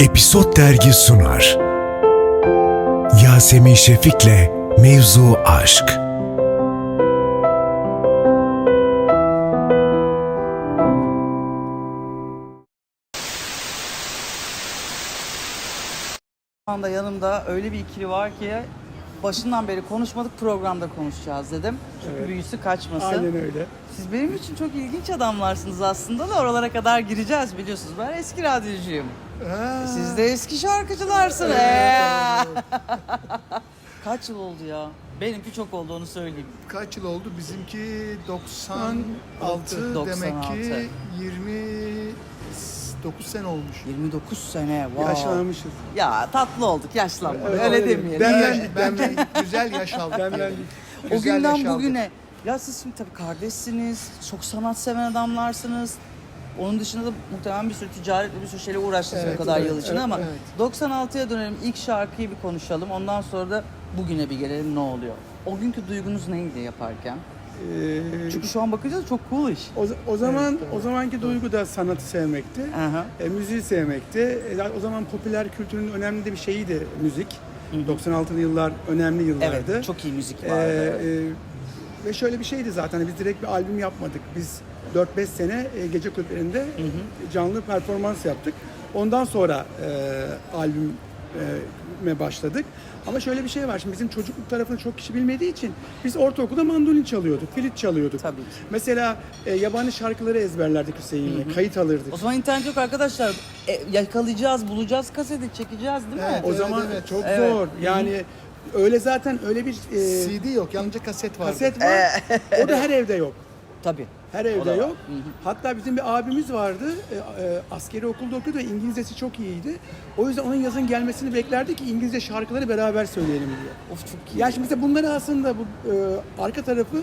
Episod Dergi sunar. Yasemin Şefik'le Mevzu Aşk. Şu anda yanımda öyle bir ikili var ki başından beri konuşmadık programda konuşacağız dedim. Çünkü Evet. büyüsü kaçmasın. Aynen öyle. Siz benim için çok ilginç adamlarsınız aslında da oralara kadar gireceğiz biliyorsunuz. Ben eski radyocuyum. Siz de eski şarkıcılarsınız. Ee. Kaç yıl oldu ya? Benimki çok oldu onu söyleyeyim. Kaç yıl oldu? Bizimki 96, 96. demek ki 29 sene olmuş. 29 sene. Wow. Yaşlanmışız. Ya tatlı olduk yaşlanmadık Evet, öyle öyle. demeyelim. Ben- Bence, bence güzel yaş aldık. Demlendik. O Güzel günden yaş aldık. bugüne. Ya siz şimdi tabii kardeşsiniz, çok sanat seven adamlarsınız. Onun dışında da muhtemelen bir sürü ticaretle bir sürü şeyle uğraştınız Evet, o kadar evet, yıl içinde evet, ama evet. 96'ya dönelim ilk şarkıyı bir konuşalım. Ondan sonra da bugüne bir gelelim ne oluyor. O günkü duygunuz neydi yaparken? Ee, Çünkü şu an bakacağız çok cool iş. o, o zaman o zamanki duygu da sanatı sevmekti. Aha. E, müziği sevmekti. E, o zaman popüler kültürün önemli de bir şeyiydi müzik. 96'lı yıllar önemli yıllardı. Evet, çok iyi müzik Ee, vardı. evet. E, ve şöyle bir şeydi zaten biz direkt bir albüm yapmadık. Biz 4-5 sene e, gece kulüplerinde canlı performans yaptık. Ondan sonra e, albüme başladık. Ama şöyle bir şey var. Şimdi bizim çocukluk tarafını çok kişi bilmediği için biz ortaokulda mandolin çalıyorduk, flüt çalıyorduk. Tabii ki. Mesela e, yabancı şarkıları ezberlerdik Hüseyin'le. Kayıt alırdık. O zaman internet yok arkadaşlar. E, yakalayacağız, bulacağız kaseti, çekeceğiz değil mi? Evet. O zaman evet. çok Evet. zor. Yani öyle zaten öyle bir e, CD yok, yalnızca kaset vardı. kaset var. o da her evde yok. Tabii. Her O da evde var. yok. Hatta bizim bir abimiz vardı. e, e, askeri okulda okuyordu ve İngilizcesi çok iyiydi. O yüzden onun yazın gelmesini beklerdi ki İngilizce şarkıları beraber söyleyelim diye. Of çok iyi. Ya şimdi mesela bunları aslında bu e, arka tarafı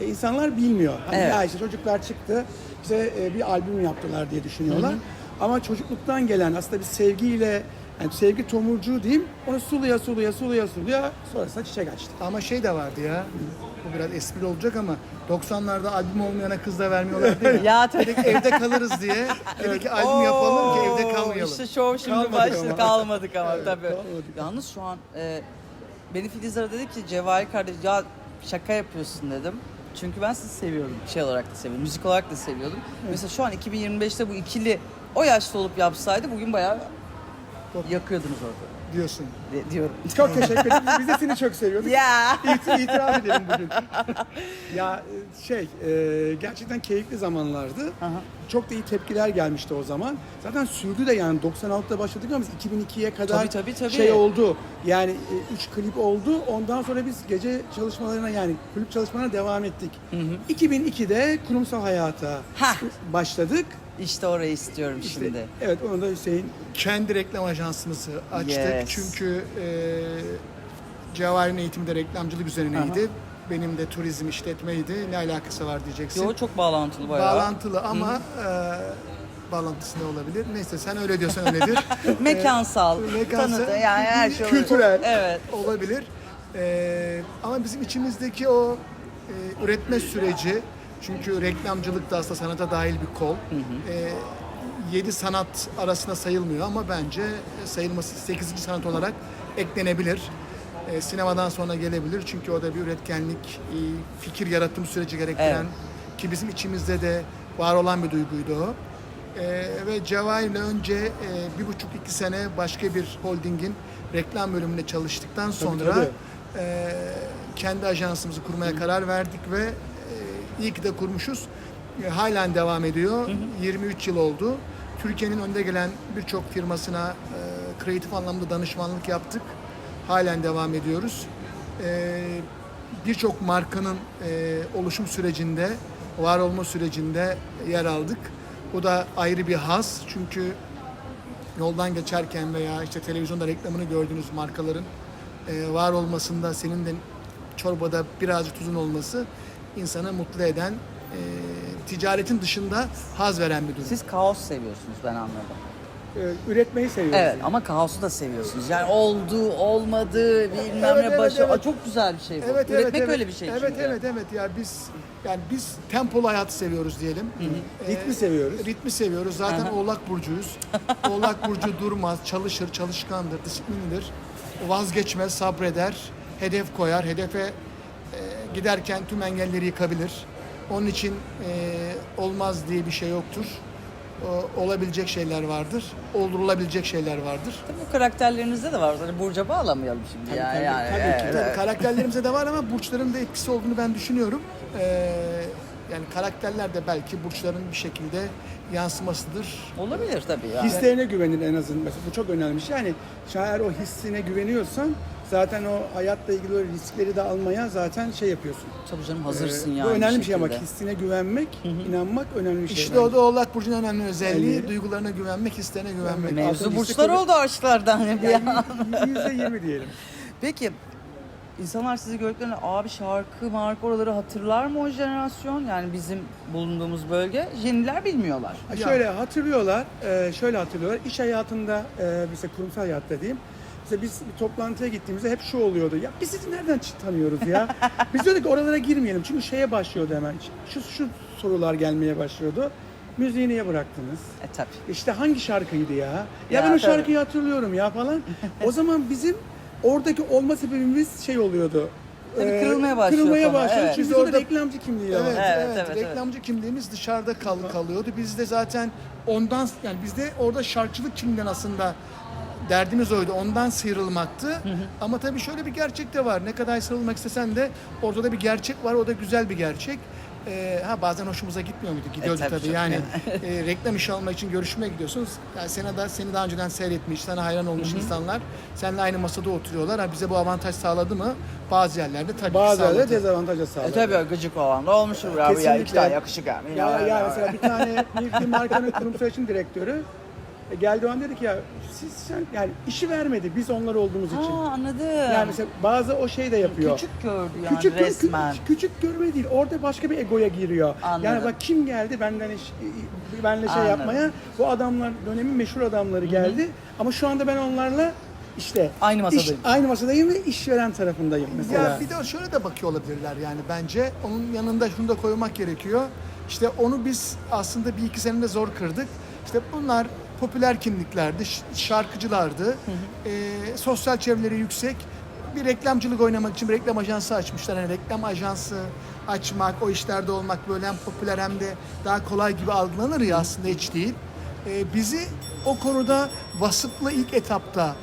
e, insanlar bilmiyor. Hani Evet. ya işte çocuklar çıktı, işte e, bir albüm yaptılar diye düşünüyorlar. Ama çocukluktan gelen aslında bir sevgiyle yani sevgi tomurcuğu diyeyim. Onu suluya suluya suluya suluya sonrasında çiçek açtı. Ama şey de vardı ya, bu biraz espri olacak ama 90'larda albüm olmayana kız da vermiyorlardı ya. Ya tabii. Dedik evde kalırız diye. Dedik ki albüm yapalım ki evde kalmayalım. İşte şov şimdi Kalmadık başladı. ama. Kalmadık ama tabii. kalmadık. Yalnız şu an e, beni Filiz aradı dedi ki Cevahir kardeş ya şaka yapıyorsun dedim. Çünkü ben sizi seviyorum. Şey olarak da seviyorum. Müzik olarak da seviyordum. Mesela şu an 2025'te bu ikili o yaşta olup yapsaydı bugün bayağı yakıyordunuz orada diyorsun. de- diyorum. Çok teşekkür ederim. Biz de seni çok seviyorduk. ya. İti- İtiraf edelim bugün. ya e, şey e, gerçekten keyifli zamanlardı. Aha. Çok da iyi tepkiler gelmişti o zaman. Zaten sürdü de yani 96'da başladık ama biz 2002'ye kadar Tabii, tabii, tabii. şey oldu. Yani 3 klip oldu. Ondan sonra biz gece çalışmalarına yani kulüp çalışmalarına devam ettik. 2002'de kurumsal hayata Hah. başladık. İşte orayı istiyorum İşte, şimdi. evet onu da Hüseyin Kendi reklam ajansımızı açtık. Yes. Çünkü e, Cevahir'in eğitimi de reklamcılık üzerineydi. Benim de turizm işletmeydi. Ne alakası var diyeceksin. Yo çok bağlantılı bayağı. Bağlantılı ama e, bağlantısı ne olabilir? Neyse sen öyle diyorsan öyledir. Mekansal, Mekansal, tanıdı yani her şey kültürel. Evet. olabilir. E, ama bizim içimizdeki o e, üretme süreci çünkü reklamcılık da aslında sanata dahil bir kol. E, yedi sanat arasında sayılmıyor ama bence sayılması 8. sanat olarak eklenebilir. E, sinemadan sonra gelebilir çünkü o da bir üretkenlik, e, fikir yaratım süreci gerektiren Evet. ki bizim içimizde de var olan bir duyguydu o. Ee, ve Cevahir'le önce e, bir buçuk iki sene başka bir holdingin reklam bölümünde çalıştıktan sonra tabii. e, kendi ajansımızı kurmaya karar verdik ve e, iyi ki de kurmuşuz. E, halen devam ediyor. 23 yıl oldu. Türkiye'nin önde gelen birçok firmasına e, kreatif anlamda danışmanlık yaptık. Halen devam ediyoruz. E, birçok markanın e, oluşum sürecinde, var olma sürecinde yer aldık. Bu da ayrı bir haz çünkü yoldan geçerken veya işte televizyonda reklamını gördüğünüz markaların e, var olmasında senin de çorbada birazcık tuzun olması insanı mutlu eden, e, ticaretin dışında haz veren bir durum. Siz kaos seviyorsunuz ben anladım. e, üretmeyi seviyoruz. Evet ama kaosu da seviyorsunuz. Yani oldu, olmadı, bilmem Evet, ne evet, başı. evet. Aa, çok güzel bir şey bu. Evet, Üretmek evet, evet. öyle bir şey Evet, çünkü. evet, evet. Ya biz yani biz tempolu hayatı seviyoruz diyelim. Ee, Ritmi seviyoruz. Ritmi seviyoruz. Zaten Aha. Oğlak burcuyuz. Oğlak burcu durmaz, çalışır, çalışkandır, disiplinlidir. Vazgeçmez, sabreder, hedef koyar, hedefe e, giderken tüm engelleri yıkabilir. Onun için e, olmaz diye bir şey yoktur. O, olabilecek şeyler vardır, oldurulabilecek şeyler vardır. Tabii bu karakterlerinizde de var. Hani Burca bağlamayalım şimdi Tabii, ya. tabii, yani, tabii ki, evet, Tabii evet. karakterlerimize de var ama burçların da etkisi olduğunu ben düşünüyorum. Ee, yani karakterler de belki burçların bir şekilde yansımasıdır. Olabilir tabii ya. Hislerine güvenir en azından. Mesela bu çok önemli bir şey. Yani şayet o hissine güveniyorsan zaten o hayatla ilgili riskleri de almaya zaten şey yapıyorsun. Tabii canım hazırsın Ee, yani. Bu önemli bir şey ama şekilde. hissine güvenmek, inanmak önemli bir şey. İşte bence. o da Oğlak Burcu'nun önemli özelliği. Özelliği. Duygularına güvenmek, hislerine güvenmek. Mevzu Aslında burçlar hissi- oldu aşklardan bir Yani an. yüzde yirmi diyelim. Peki insanlar sizi gördüklerinde abi şarkı marka oraları hatırlar mı o jenerasyon? Yani bizim bulunduğumuz bölge. Yeniler bilmiyorlar. Ha, Şöyle hatırlıyorlar, e, şöyle hatırlıyorlar. İş hayatında, e, mesela kurumsal hayatta diyeyim. Mesela biz bir toplantıya gittiğimizde hep şu oluyordu. Ya biz sizi nereden tanıyoruz ya? biz ki oralara girmeyelim. Çünkü şeye başlıyordu hemen. Şu, şu sorular gelmeye başlıyordu. Müziği niye bıraktınız? E tabii. İşte hangi şarkıydı ya? Ya, Ya, ben o şarkıyı hatırlıyorum ya falan. o zaman bizim oradaki olma sebebimiz şey oluyordu. Tabii e, kırılmaya başlıyor Kırılmaya başlıyor. evet. Çünkü Biz orada reklamcı kimliği Evet, evet, Evet, evet, Reklamcı kimliğimiz dışarıda kal kalıyordu. Biz de zaten ondan yani bizde orada şarkıcılık kimliğinden aslında derdimiz oydu. Ondan sıyrılmaktı. Ama tabii şöyle bir gerçek de var. Ne kadar sıyrılmak istesen de orada da bir gerçek var. O da güzel bir gerçek. Ee, ha bazen hoşumuza gitmiyor muydu? Gidiyordu tabii tabii. canım. Yani e, reklam işi almak için görüşmeye gidiyorsunuz. Yani seni, da, seni daha önceden seyretmiş, sana hayran olmuş insanlar seninle aynı masada oturuyorlar. Ha, bize bu avantaj sağladı mı? Bazı yerlerde tabii Bazı sağladı. yerlerde dezavantaja sağlar. E tabii gıcık olan da olmuştur abi ya. İki tane yakışık abi. Ya, ya mesela bir tane bir, bir markanın kurumsal için direktörü e, geldi o an dedi ki ya siz sen yani işi vermedi biz onlar olduğumuz için. Ha anladım. Yani mesela bazı o şey de yapıyor. Küçük gördü yani küçük, resmen. Küçük, küçük görme değil. Orada başka bir egoya giriyor. Anladım. Yani bak kim geldi benden iş, benle şey Anladım. yapmaya? Bu adamlar dönemin meşhur adamları geldi. Ama şu anda ben onlarla işte Aynı iş- masadayım. aynı masadayım ve işveren tarafındayım mesela. Ya bir de şöyle de bakıyor olabilirler yani bence. Onun yanında şunu da koymak gerekiyor. İşte onu biz aslında bir iki senede zor kırdık. İşte bunlar popüler kimliklerdi, şarkıcılardı. Ee, sosyal çevreleri yüksek. Bir reklamcılık oynamak için bir reklam ajansı açmışlar. Yani reklam ajansı açmak, o işlerde olmak böyle hem popüler hem de daha kolay gibi algılanır ya aslında hiç değil. Ee, bizi o konuda vasıflı ilk etapta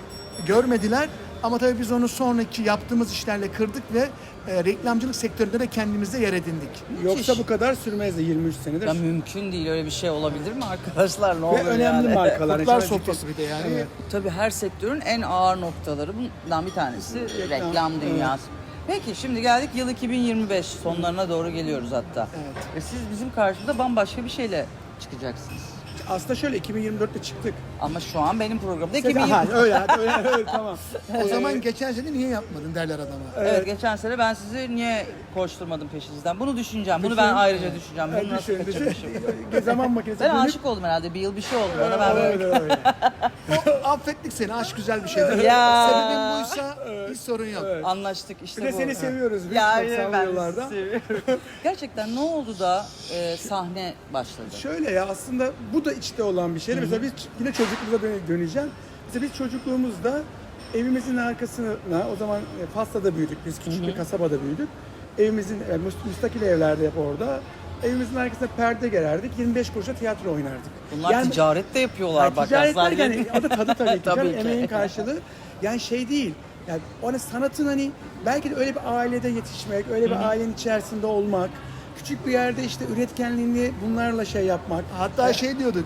görmediler. Ama tabii biz onu sonraki yaptığımız işlerle kırdık ve e, reklamcılık sektöründe de kendimize yer edindik. Yoksa Müthiş. bu kadar sürmezdi 23 senedir. Ya mümkün değil öyle bir şey olabilir mi arkadaşlar ne olur Ve önemli yani. markalar. Kurtlar Şöyle sofrası bir de yani. Evet. Tabii her sektörün en ağır noktaları bundan bir tanesi Reklam, reklam, evet. dünyası. Peki şimdi geldik yıl 2025 sonlarına doğru geliyoruz hatta. Evet. Ve siz bizim karşımıza bambaşka bir şeyle çıkacaksınız. Aslında şöyle 2024'te çıktık. Ama şu an benim programda Aha, 2020. öyle, öyle, öyle tamam. O zaman geçen sene niye yapmadın derler adama. Evet geçen sene ben sizi niye koşturmadım peşinizden? Bunu düşüneceğim. Bunu ben ayrıca düşüneceğim. Bunu Yani nasıl düşün, düşün. kaçırmışım? Zaman makinesi Ben aşık oldum herhalde. Bir yıl bir şey oldu bana. Ben böyle... Öyle, öyle. O, affettik seni. Aşk güzel bir şeydir. Ya. Sebebin buysa hiç sorun yok. Evet. Anlaştık işte Bir de bu. seni seviyoruz biz. Ya 90'lı ben yıllarda. seviyorum. Gerçekten ne oldu da e, sahne başladı? Şöyle ya aslında bu da içte olan bir şey. Mesela biz yine çocukluğumuza döne- döneceğim. Mesela biz çocukluğumuzda evimizin arkasına o zaman e, Fas'ta büyüdük. Biz küçük bir kasabada büyüdük. Evimizin e, müst- müstakil evlerde hep orada. Evimizin arkasına perde gererdik. 25 kuruşa tiyatro oynardık. Bunlar Yani- ticaret de yapıyorlar Yani bak. ticaret yazlar derken yedi. adı tadı tabii ki. Tabii ki. Emeğin karşılığı. Yani şey değil. Yani o hani sanatın hani belki de öyle bir ailede yetişmek, öyle bir ailenin içerisinde olmak, küçük bir yerde işte üretkenliğini bunlarla şey yapmak. Hatta şey diyorduk.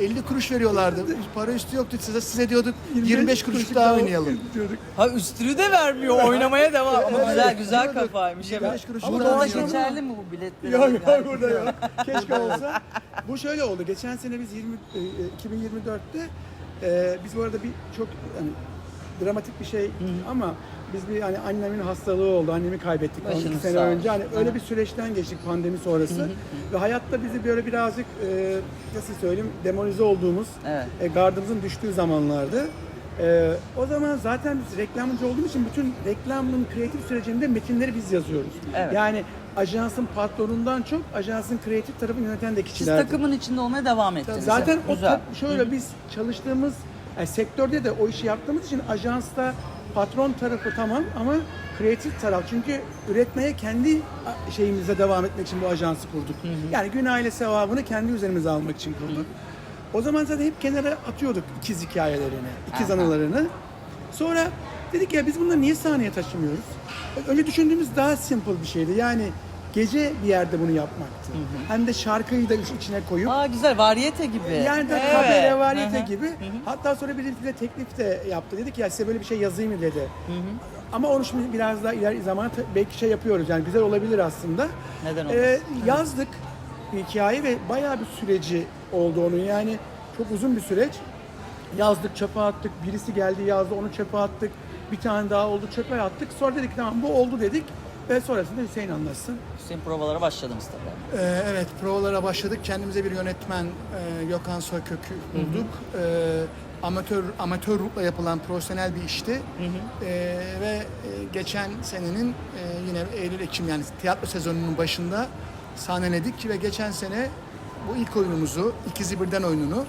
50 kuruş veriyorlardı. Para üstü yoktu. Size, size diyorduk 25 kuruş daha oynayalım. diyorduk. Ha üstünü de vermiyor. Oynamaya devam. Ama Evet, güzel güzel diyorduk. kafaymış. Evet. 25 kuruş Burada daha da oynayalım. geçerli mi bu biletler? Yok yok Yani- burada yok. Keşke olsa. Bu şöyle oldu. Geçen sene biz 20, e, e, 2024'te e, biz bu arada bir çok hani, dramatik bir şey ama biz bir hani annemin hastalığı oldu. Annemi kaybettik Başınız 12 sene önce. Hani öyle bir süreçten geçtik pandemi sonrası. Ve hayatta bizi böyle birazcık e, nasıl söyleyeyim demonize olduğumuz, Evet. e, gardımızın düştüğü zamanlardı. E, o zaman zaten biz reklamcı olduğumuz için bütün reklamın kreatif sürecinde metinleri biz yazıyoruz. Evet. Yani ajansın patronundan çok ajansın kreatif tarafını yöneten de Siz kişilerdi. takımın içinde olmaya devam ettiniz. Zaten o Güzel. top- şöyle biz çalıştığımız yani sektörde de o işi yaptığımız için ajansta patron tarafı tamam ama kreatif taraf çünkü üretmeye kendi şeyimize devam etmek için bu ajansı kurduk. Yani gün aile sevabını kendi üzerimize almak için kurduk. O zaman zaten hep kenara atıyorduk ikiz hikayelerini, ikiz Aha. anılarını. Sonra dedik ya biz bunları niye sahneye taşımıyoruz? Önce düşündüğümüz daha simple bir şeydi. Yani gece bir yerde bunu yapmaktı. Hem de şarkıyı da iç- içine koyup Aa güzel varyete gibi. yani de Evet. kabare variyete Hı hı. gibi. Hatta sonra birisi bize teklif de yaptı. Dedi ki ya size böyle bir şey yazayım mı dedi. Ama onu şimdi biraz daha ileri zamana ta- belki şey yapıyoruz. Yani güzel olabilir aslında. Neden olmasın? Ee, yazdık bir hikaye ve bayağı bir süreci oldu onun. Yani çok uzun bir süreç. Yazdık, çöpe attık. Birisi geldi yazdı, onu çöpe attık. Bir tane daha oldu, çöpe attık. Sonra dedik tamam bu oldu dedik. Ve sonrasında Hüseyin anlatsın. Hüseyin provalara başladınız tabii. Ee, evet provalara başladık. Kendimize bir yönetmen e, Gökhan Soykök'ü bulduk. Ee, amatör amatör ruhla yapılan profesyonel bir işti. Ee, ve e, geçen senenin e, yine Eylül Ekim yani tiyatro sezonunun başında sahneledik ve geçen sene bu ilk oyunumuzu İkizi Birden oyununu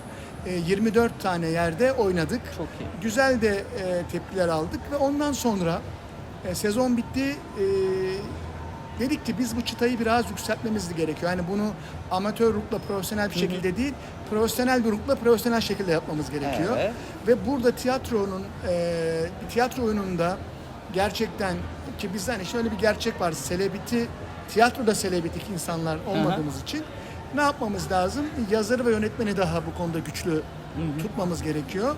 e, 24 tane yerde oynadık. Çok iyi. Güzel de e, tepkiler aldık ve ondan sonra e, sezon bitti. E, dedik ki biz bu çıtayı biraz yükseltmemiz gerekiyor. Yani bunu amatör ruhla profesyonel bir şekilde değil, profesyonel bir ruhla profesyonel şekilde yapmamız gerekiyor. Evet. Ve burada tiyatronun, e, tiyatro oyununda gerçekten ki bizde hani şöyle bir gerçek var. Selebiti, tiyatroda selebitik insanlar olmadığımız için ne yapmamız lazım? Yazarı ve yönetmeni daha bu konuda güçlü tutmamız gerekiyor.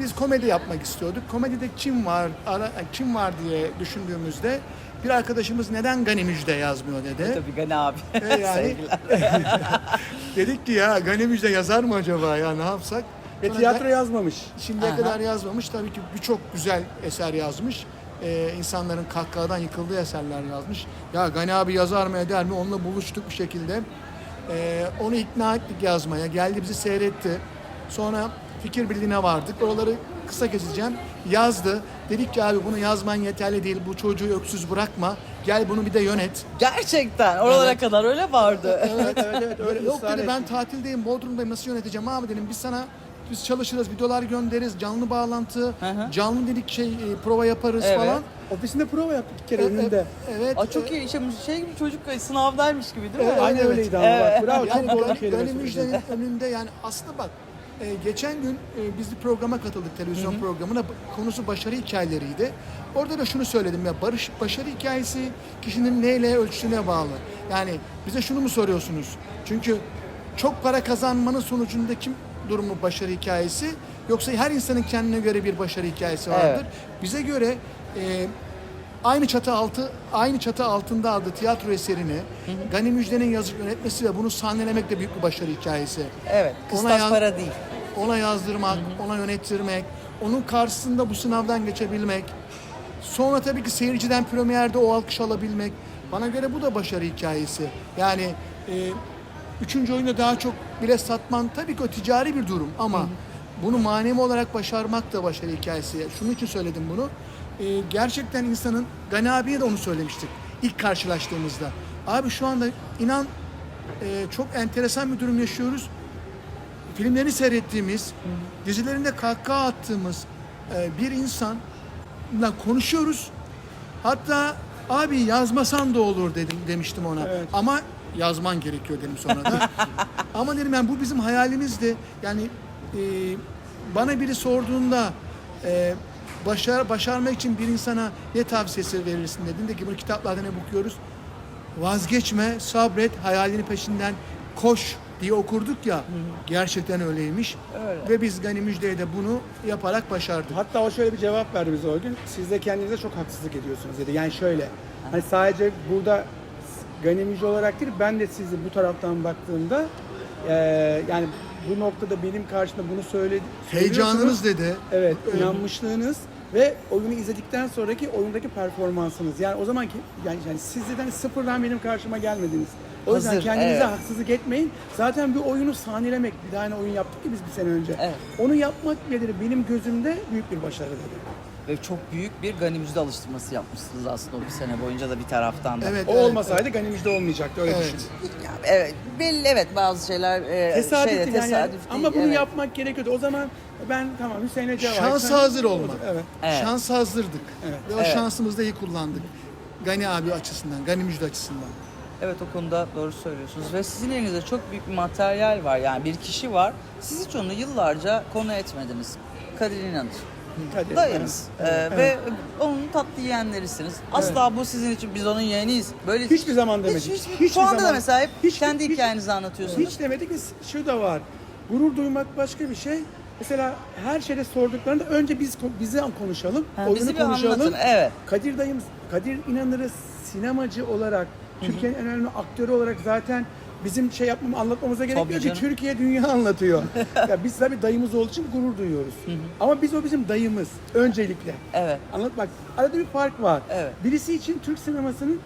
Biz komedi yapmak istiyorduk. Komedide kim var, ara, kim var diye düşündüğümüzde bir arkadaşımız neden Gani Müjde yazmıyor dedi. Tabii Gani abi. E yani dedik ki ya Gani Müjde yazar mı acaba ya ne yapsak? Ve Sonra tiyatro yazmamış. Şimdiye Aha. kadar yazmamış. Tabii ki birçok güzel eser yazmış. Ee, insanların kahkahadan yıkıldığı eserler yazmış. Ya Gani abi yazar mı eder mi? Onunla buluştuk bir şekilde. Ee, onu ikna ettik yazmaya. Geldi bizi seyretti. Sonra fikir birliğine vardık. Oraları kısa keseceğim. Yazdı. Dedik ki abi bunu yazman yeterli değil. Bu çocuğu öksüz bırakma. Gel bunu bir de yönet. Gerçekten oralara Evet. kadar öyle vardı. Evet evet evet öyle Yok ısrar dedi ben tatildeyim Bodrum'dayım nasıl yöneteceğim abi dedim biz sana biz çalışırız videolar göndeririz canlı bağlantı hı. canlı dedik şey e, prova yaparız Evet. falan. Ofisinde prova yaptık bir kere E, e, önünde. Evet. Aa, çok iyi. Şey, şey gibi çocuk sınavdaymış gibi değil mi? Evet, Aynı evet. öyleydi ama bak bravo Yani çok doğru Gani söyledin. Müjde'nin önünde yani aslında bak e, geçen gün e, biz bir programa katıldık televizyon programına konusu başarı hikayeleriydi. Orada da şunu söyledim ya barış başarı hikayesi kişinin neyle ölçtüğüne bağlı. Yani bize şunu mu soruyorsunuz? Çünkü çok para kazanmanın sonucunda kim durumu başarı hikayesi yoksa her insanın kendine göre bir başarı hikayesi vardır. Evet. Bize göre e, aynı çatı altı aynı çatı altında aldığı tiyatro eserini Gani Müjde'nin yazıp yönetmesi ve bunu sahnelemek de büyük bir başarı hikayesi. Evet. Ona Kıstas yaz- para değil. Ona yazdırmak, ona yönettirmek, onun karşısında bu sınavdan geçebilmek. Sonra tabii ki seyirciden premierde o alkış alabilmek. Bana göre bu da başarı hikayesi. Yani e, üçüncü oyunda daha çok bilet satman tabii ki o ticari bir durum ama bunu manevi olarak başarmak da başarı hikayesi. Şunun için söyledim bunu. E, gerçekten insanın, Gani abiye de onu söylemiştik ilk karşılaştığımızda. Abi şu anda inan e, çok enteresan bir durum yaşıyoruz filmlerini seyrettiğimiz, dizilerinde kahkaha attığımız e, bir insanla konuşuyoruz. Hatta abi yazmasan da olur dedim demiştim ona. Evet. Ama yazman gerekiyor dedim sonra da. Ama dedim yani bu bizim hayalimizdi. Yani e, bana biri sorduğunda e, başar başarmak için bir insana ne tavsiyesi verirsin dediğinde ki bunu kitaplarda ne okuyoruz? Vazgeçme, sabret, hayalinin peşinden koş diye okurduk ya. Gerçekten öyleymiş. Öyle. Ve biz Gani Müjde'ye de bunu yaparak başardık. Hatta o şöyle bir cevap verdi bize o gün. Siz de kendinize çok haksızlık ediyorsunuz dedi. Yani şöyle. Hani sadece burada Gani Müjde olarak değil ben de sizi bu taraftan baktığımda eee, yani bu noktada benim karşımda bunu söyledi. Heyecanınız dedi. Evet, inanmışlığınız ve oyunu izledikten sonraki oyundaki performansınız. Yani o zaman ki yani, yani sizden sıfırdan benim karşıma gelmediniz. O yüzden Hazır, kendinize evet. haksızlık etmeyin. Zaten bir oyunu sahnelemek, bir tane oyun yaptık ki biz bir sene önce. Evet. Onu yapmak dedi, benim gözümde büyük bir başarı dedi. Ve çok büyük bir Gani Müjde alıştırması yapmışsınız aslında o bir sene boyunca da bir taraftan da. Evet. O olmasaydı Gani Müjde olmayacaktı öyle Evet. düşünün. Ya, evet, belli evet bazı şeyler e, Tesadüf şeyde, değil yani. tesadüf değil. Ama bunu evet. yapmak gerekiyordu. O zaman ben tamam Hüseyin'e cevap Şansa hazır olmak. Evet. Evet. Şans hazırdık. Evet. Ve o Evet. şansımızı da iyi kullandık. Gani abi açısından, Gani Müjde açısından. Evet o konuda doğru söylüyorsunuz ve sizin elinizde çok büyük bir materyal var yani bir kişi var. Siz hiç onu yıllarca konu etmediniz. Kadir İnanır. Hadi. Dayınız Evet. Ee, Evet. ve onun tatlı yeğenlerisiniz. Asla bu sizin için biz onun yeğeniyiz. Böyle Hiçbir zaman demedik. Hiç, hiç, Hiçbir şu anda da zaman. mesela hep Hiç- kendi hiç- hikayenizi anlatıyorsunuz. Hiç demedik şu da var. Gurur duymak başka bir şey. Mesela her şeyde sorduklarında önce biz bizi konuşalım, Ha, oyunu bizi konuşalım. anlatın. Evet. Kadir dayımız, Kadir inanırız sinemacı olarak, Türkiye'nin en önemli aktörü olarak zaten bizim şey yapmam anlatmamıza gerek Tabii yok ki canım. Türkiye dünya anlatıyor. ya biz tabii dayımız olduğu için gurur duyuyoruz. Ama biz o bizim dayımız öncelikle. Evet. Anlat bak arada bir fark var. Evet. Birisi için Türk sinemasının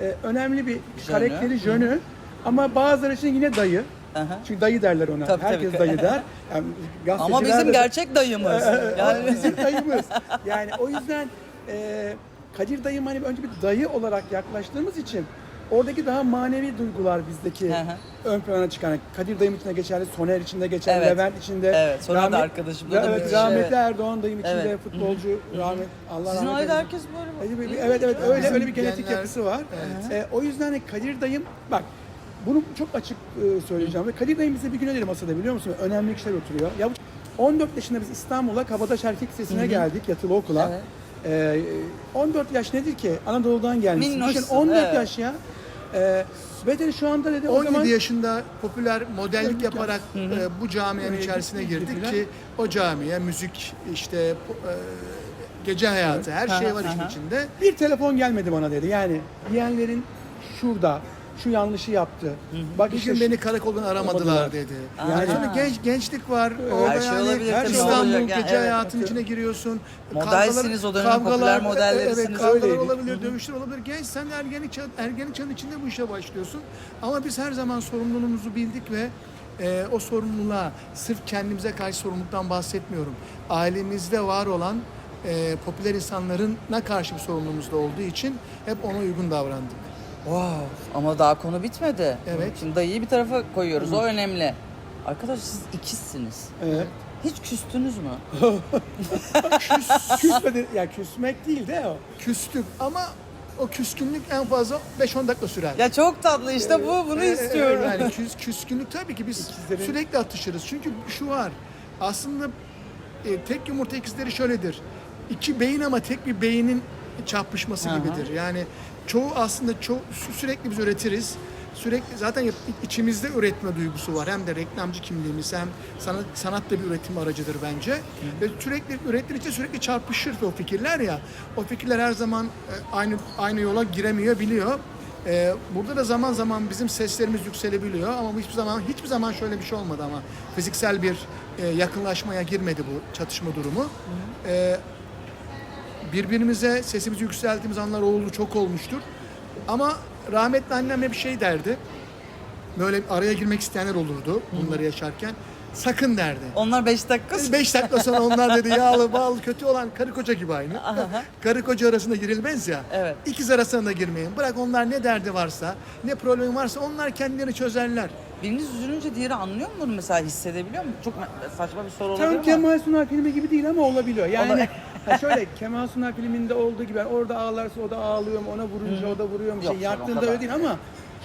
e, önemli bir karakteri jönü ama bazıları için yine dayı. Aha. Çünkü dayı derler ona. Tabii, Herkes tabii. dayı der. Yani Ama gazeteciler bizim de- gerçek dayımız. yani... yani bizim dayımız. Yani o yüzden e, Kadir dayım hani önce bir dayı olarak yaklaştığımız için oradaki daha manevi duygular bizdeki Hı hı. ön plana çıkan. Yani Kadir dayım için de geçerli, Soner için de geçerli, Evet. Levent için de. Evet, Soner de Rahmet- arkadaşım, o da Evet, rahmetli evet. Erdoğan dayım için de Evet. futbolcu, rahmet, Allah Sizin rahmet ailede eylesin. herkes böyle mi? Evet evet, evet öyle Bizim öyle bir genetik genler- yapısı var. Evet. Ee, o yüzden de Kadir dayım bak bunu çok açık e, söyleyeceğim ve Kadir dayım bize bir gün öyle masada biliyor musun? Önemli kişiler oturuyor. Ya bu- 14 yaşında biz İstanbul'a Kabataş Erkek Lisesi'ne geldik yatılı okula. Evet. Ee, 14 yaş nedir ki? Anadolu'dan gelmişsin. Minnoşsun, Düşün 14 evet. yaş ya. Ee, ve de şu anda dedi o 17 zaman yaşında popüler modellik yaparak e, bu camianın içerisine girdik ki o camiye müzik işte e, gece hayatı her şey var işin içinde. bir telefon gelmedi bana dedi. Yani yeğenlerin şurada şu yanlışı yaptı. Bak Bir işte gün şu- beni karakoldan aramadılar Aramadılar. dedi. Aa. Yani şimdi genç gençlik var. Orada Her şey yani olabilir, tabii İstanbul olacak yani, gece evet. hayatının içine giriyorsun. Modelsiniz, o dönemin popüler modellerisiniz. Evet, kavgalar Öyleydik. olabilir, dövüşler olabilir. Genç sen de ergenlik, çağ, ergenlik çağının içinde bu işe başlıyorsun. Ama biz her zaman sorumluluğumuzu bildik ve e, o sorumluluğa sırf kendimize karşı sorumluluktan bahsetmiyorum. Ailemizde var olan e, popüler insanlarına karşı bir sorumluluğumuz da olduğu için hep ona uygun davrandık. Wow. Ama daha konu bitmedi. Evet. Şimdi dayıyı bir tarafa koyuyoruz. O önemli. Arkadaş siz ikizsiniz. Evet. Hiç küstünüz mü? Küsmedi, ya küsmek değil de o. Küstük ama o küskünlük en fazla 5-10 dakika sürer. Ya çok tatlı işte bu. Bunu Ee, istiyorum. e, Yani küs, küskünlük tabii ki biz İkizlerin- sürekli atışırız. Çünkü şu var. Aslında e, tek yumurta ikizleri şöyledir. İki beyin ama tek bir beynin çarpışması Aha. gibidir. Yani çoğu aslında çok sürekli biz üretiriz. Sürekli zaten içimizde üretme duygusu var. Hem de reklamcı kimliğimiz hem sanat, sanat da bir üretim aracıdır bence. Ve sürekli ürettikçe sürekli çarpışır o fikirler ya. O fikirler her zaman e, aynı aynı yola giremiyor biliyor. Ee, burada da zaman zaman bizim seslerimiz yükselebiliyor ama bu hiçbir zaman hiçbir zaman şöyle bir şey olmadı ama fiziksel bir e, yakınlaşmaya girmedi bu çatışma durumu. Ee, birbirimize sesimizi yükselttiğimiz anlar oldu, çok olmuştur. Ama rahmetli annem hep bir şey derdi. Böyle araya girmek isteyenler olurdu bunları yaşarken. Sakın derdi. Onlar 5 dakika 5 dakika sonra onlar dedi yağlı bal kötü olan karı koca gibi aynı. karı koca arasında girilmez ya. Evet. İkiz arasında girmeyin. Bırak onlar ne derdi varsa, ne problemi varsa onlar kendileri çözerler. Biriniz üzülünce diğeri anlıyor mu bunu mesela hissedebiliyor mu? Çok saçma bir soru olabilir Tam ama. Kemal Sunal filmi gibi değil ama olabiliyor. Yani Ola- ha şöyle Kemal Sunal filminde olduğu gibi yani orada ağlarsa o da ağlıyor mu, ona vurunca o da vuruyor mu? Yok, Şey, o kadar. öyle değil ama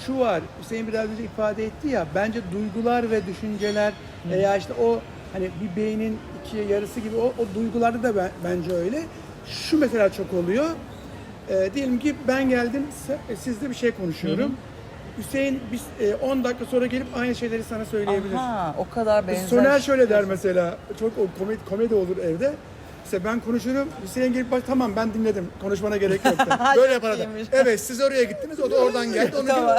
şu var, Hüseyin biraz önce ifade etti ya, bence duygular ve düşünceler veya işte o hani bir beynin ikiye yarısı gibi o, o duygularda da ben, bence öyle. Şu mesela çok oluyor. Ee, diyelim ki ben geldim, se- sizle bir şey konuşuyorum. Hüseyin biz e, 10 dakika sonra gelip aynı şeyleri sana söyleyebilir. Aha, o kadar benzer. Soner şöyle der mesela, çok o komedi, komedi olur evde. İşte ben konuşurum, Hüseyin gelip bak tamam ben dinledim, konuşmana gerek yok. der. Böyle yapar adam. iyiymiş. Evet siz oraya gittiniz, o da oradan geldi. Onu Tamam.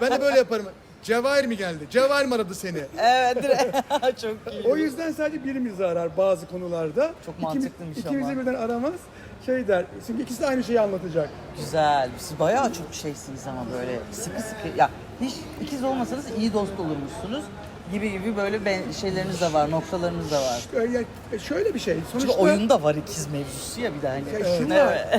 ben de böyle yaparım. Cevahir mi geldi? Cevahir mi aradı seni? Evet direkt. Çok iyi. O yüzden sadece birimizi arar bazı konularda. Çok mantıklıymış İkimizi ama. birden aramaz. Şey der, çünkü ikisi de aynı şeyi anlatacak. Güzel. Siz bayağı çok şeysiniz ama böyle sıkı sıkı. Ya hiç ikiz olmasanız iyi dost olurmuşsunuz. Gibi gibi böyle ben, şeyleriniz de var, noktalarınız da var. Öyle, şöyle bir şey. Çünkü Sonuçta oyunda var ikiz mevzusu ya bir de hani. Ya şu Evet.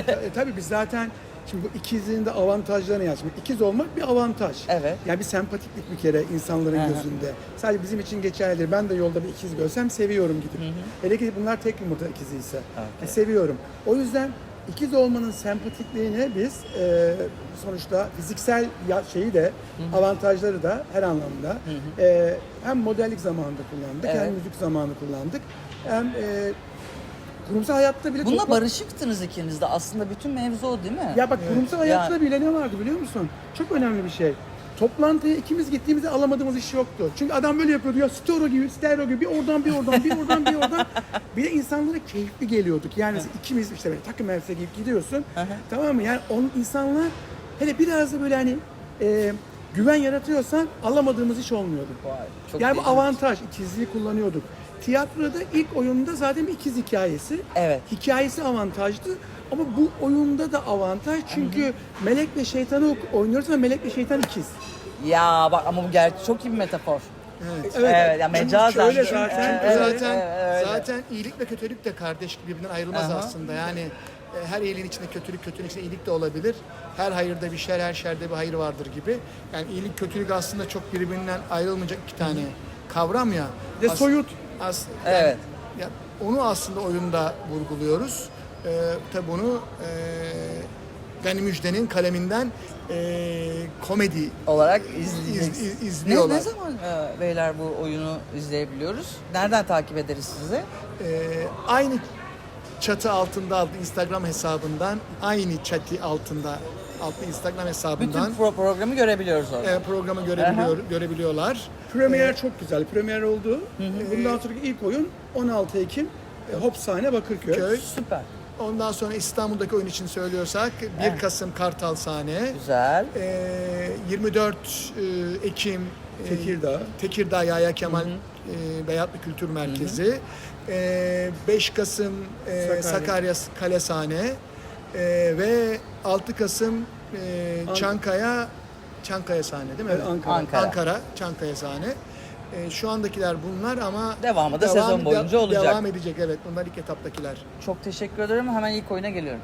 var, e, tabii biz zaten şimdi bu ikizliğin de avantajlarını yani. Şimdi ikiz olmak bir avantaj. Evet. Yani bir sempatiklik bir kere insanların Hı hı. gözünde. Sadece bizim için geçerlidir. Ben de yolda bir ikiz görsem seviyorum gidip. Hele ki bunlar tek yumurta ikizi ise. Okey. E, seviyorum. O yüzden ikiz olmanın sempatikliğini biz e, sonuçta fiziksel ya, şeyi de avantajları da her anlamda e, hem modellik zamanında kullandık Evet. hem müzik zamanı kullandık. Hem e, kurumsal hayatta bile Bununla topla- barışıktınız ikiniz de. Aslında bütün mevzu o değil mi? ya bak kurumsal hayatta Yani- bile ne vardı biliyor musun? Çok önemli bir şey. Toplantıya ikimiz gittiğimizde alamadığımız iş yoktu. Çünkü adam böyle yapıyordu ya stereo gibi, stereo gibi bir oradan bir oradan bir oradan bir oradan. Bir de insanlara keyifli geliyorduk. Yani ikimiz işte böyle takım elbise giyip gidiyorsun. tamam mı? Yani onun insanlar hele biraz da böyle hani e, güven yaratıyorsan alamadığımız iş olmuyordu. Vay, çok yani bu avantaj. ikizliği kullanıyorduk. Tiyatroda ilk oyunda zaten bir ikiz hikayesi. Evet. Hikayesi avantajdı ama bu oyunda da avantaj çünkü melek ve şeytanı oynuyoruz ama melek ve şeytan ikiz. Ya bak ama bu gerçek çok iyi bir metafor. Evet. Evet, ya mecazen şöyle çünkü- zaten Evet, zaten evet, öyle. zaten iyilik ve kötülük de kardeş gibi birbirinden ayrılmaz Aha. aslında. Yani e, her iyiliğin içinde kötülük, kötülüğün içinde iyilik de olabilir. Her hayırda bir şer, her şerde bir hayır vardır gibi. Yani iyilik, kötülük aslında çok birbirinden ayrılmayacak iki tane kavram ya. Bir de As- soyut. As- Evet. ya onu aslında oyunda vurguluyoruz. Ee, tabi bunu e, Gani Müjde'nin kaleminden e, komedi olarak iz- iz- Ne, izliyorlar. ne zaman e, beyler bu oyunu izleyebiliyoruz? Nereden takip ederiz sizi? Ee, aynı çatı altında aldı Instagram hesabından aynı çatı altında altı Instagram hesabından Bütün pro- programı görebiliyoruz orada. e, programı görebiliyor görebiliyorlar. Premier çok güzel. Premier oldu. Bundan sonraki ilk oyun 16 Ekim e, Hopsane Bakırköy. Köy. Süper. Ondan sonra İstanbul'daki oyun için söylüyorsak 1 Kasım Kartal sahne. Güzel. Ee, 24 e, Ekim e, Tekirdağ. Tekirdağ Yahya Kemal e, Beyatlı Kültür Merkezi. E, 5 Kasım e, Sakarya. Sakarya Kale Sahne E, ve 6 Kasım e, An- Çankaya Çankaya sahne değil mi? Evet, Ankara. Ankara. Ankara, Çankaya sahne. E, şu andakiler bunlar ama Devamı da sezon boyunca olacak. Devam edecek evet. Bunlar ilk etaptakiler. Çok teşekkür ederim. Hemen ilk oyuna geliyorum.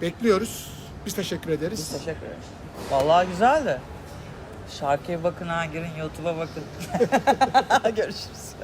Bekliyoruz. Biz teşekkür ederiz. Biz teşekkür ederiz. Vallahi güzeldi. Şarkıya bakın ha, girin YouTube'a bakın. Görüşürüz.